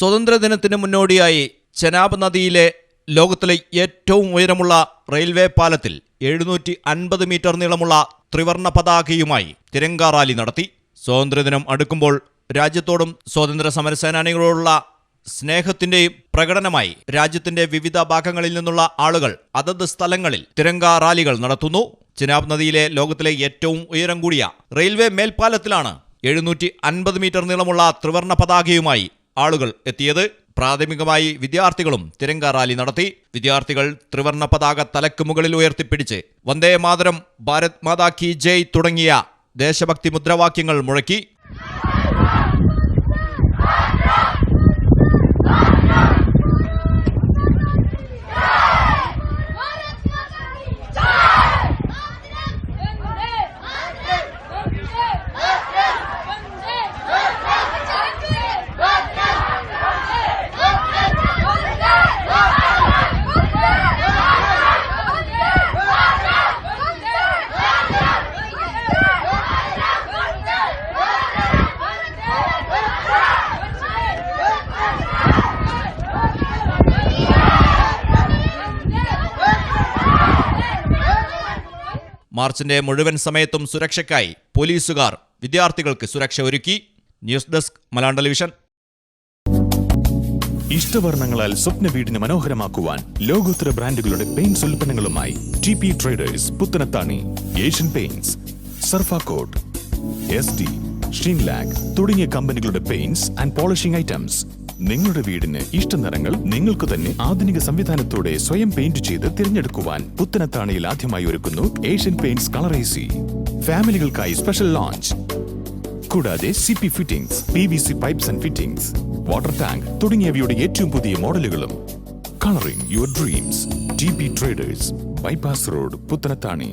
സ്വാതന്ത്ര്യദിനത്തിന് മുന്നോടിയായി ചെനാബ് നദിയിലെ ലോകത്തിലെ ഏറ്റവും ഉയരമുള്ള റെയിൽവേ പാലത്തിൽ എഴുന്നൂറ്റി അൻപത് മീറ്റർ നീളമുള്ള ത്രിവർണ പതാകയുമായി തിരങ്ക റാലി നടത്തി. സ്വാതന്ത്ര്യദിനം അടുക്കുമ്പോൾ രാജ്യത്തോടും സ്വാതന്ത്ര്യ സമരസേനാനികളോടുള്ള സ്നേഹത്തിന്റെയും പ്രകടനമായി രാജ്യത്തിന്റെ വിവിധ ഭാഗങ്ങളിൽ നിന്നുള്ള ആളുകൾ അതത് സ്ഥലങ്ങളിൽ തിരങ്ക റാലികൾ നടത്തുന്നു. ചിനാബ് നദിയിലെ ലോകത്തിലെ ഏറ്റവും ഉയരം കൂടിയ റെയിൽവേ മേൽപ്പാലത്തിലാണ് എഴുന്നൂറ്റി അൻപത് മീറ്റർ നീളമുള്ള ത്രിവർണ പതാകയുമായി ആളുകൾ എത്തിയത് പ്രാഥമികമായി വിദ്യാർത്ഥികളും തിരങ്ക റാലി നടത്തി. വിദ്യാർത്ഥികൾ ത്രിവർണ പതാക തലക്ക് മുകളിൽ ഉയർത്തിപ്പിടിച്ച് വന്ദേ മാതരം ഭാരത് മാതാ കി ജയ് തുടങ്ങിയ ദേശഭക്തി മുദ്രാവാക്യങ്ങൾ മുഴക്കി. മാർച്ചിന്റെ മുഴുവൻ സമയത്തും സുരക്ഷയ്ക്കായി പോലീസുകാർ വിദ്യാർത്ഥികൾക്ക് സുരക്ഷ ഒരുക്കി. News desk Malayalam television. ഇഷ്ടവർണങ്ങളാൽ സ്വപ്ന വീടിന് മനോഹരമാക്കുവാൻ ലോകോത്തര ബ്രാൻഡുകളുടെ paints ഉൽപ്പന്നങ്ങളുമായി T P traders Puthanathani Asian Paints Surfacoat S D Sheenlac തുടങ്ങിയ കമ്പനികളുടെ പെയിന്റ്സ് ആൻഡ് പോളിഷിംഗ് ഐറ്റംസ്. നിങ്ങളുടെ വീടിന് ഇഷ്ട നിറങ്ങൾ നിങ്ങൾക്ക് തന്നെ ആധുനിക സംവിധാനത്തോടെ സ്വയം പെയിന്റ് ചെയ്ത് തിരഞ്ഞെടുക്കുവാൻ പുത്തനത്താണിയിൽ ആദ്യമായി ഒരുക്കുന്നു ഏഷ്യൻ പെയിന്റ്സ് കളറേസി ഫാമിലികൾക്കായി സ്പെഷ്യൽ ലോഞ്ച് കൂടാതെ C P fittings P V C pipes and fittings water tank തുടങ്ങിയവയുടെ ഏറ്റവും പുതിയ മോഡലുകളും. Colouring your dreams T P traders bypass road Puthanathani.